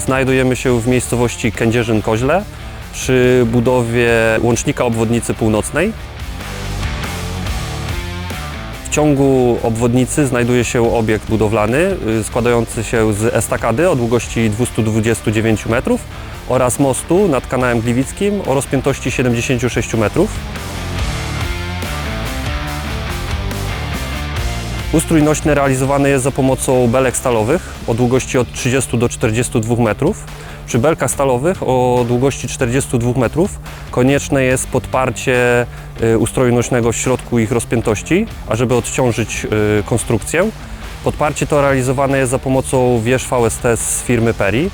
Znajdujemy się w miejscowości Kędzierzyn-Koźle przy budowie łącznika obwodnicy północnej. W ciągu obwodnicy znajduje się obiekt budowlany y, składający się z estakady o długości 229 metrów oraz mostu nad kanałem Gliwickim o rozpiętości 76 metrów. Ustrój nośny realizowany jest za pomocą belek stalowych o długości od 30 do 42 metrów. Przy belkach stalowych o długości 42 metrów konieczne jest podparcie y, ustroju nośnego w środku ich rozpiętości, ażeby odciążyć y, konstrukcję. Podparcie to realizowane jest za pomocą wież VST z firmy Peri.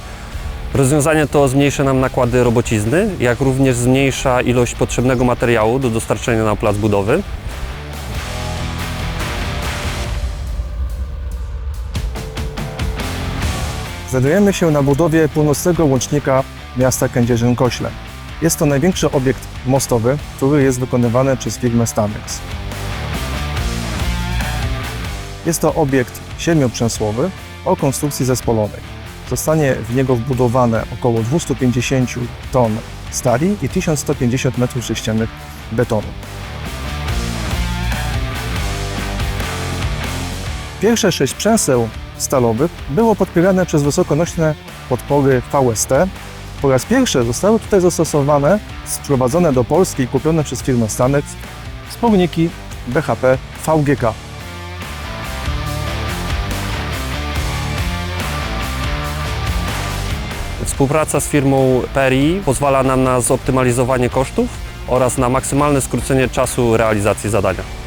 Rozwiązanie to zmniejsza nam nakłady robocizny, jak również zmniejsza ilość potrzebnego materiału do dostarczenia na plac budowy. Znajdujemy się na budowie północnego łącznika miasta Kędzierzyn-Koźle. Jest to największy obiekt mostowy, który jest wykonywany przez firmę Stanex. Jest to obiekt siedmioprzęsłowy o konstrukcji zespolonej. Zostanie w niego wbudowane około 250 ton stali i 1150 m3 betonu. Pierwsze sześć przęseł stalowych było podpierane przez wysokonośne podpory VST. Po raz pierwszy zostały tutaj zastosowane, sprowadzone do Polski i kupione przez firmę Stanex sporniki BHP VGK. Współpraca z firmą Peri pozwala nam na zoptymalizowanie kosztów oraz na maksymalne skrócenie czasu realizacji zadania.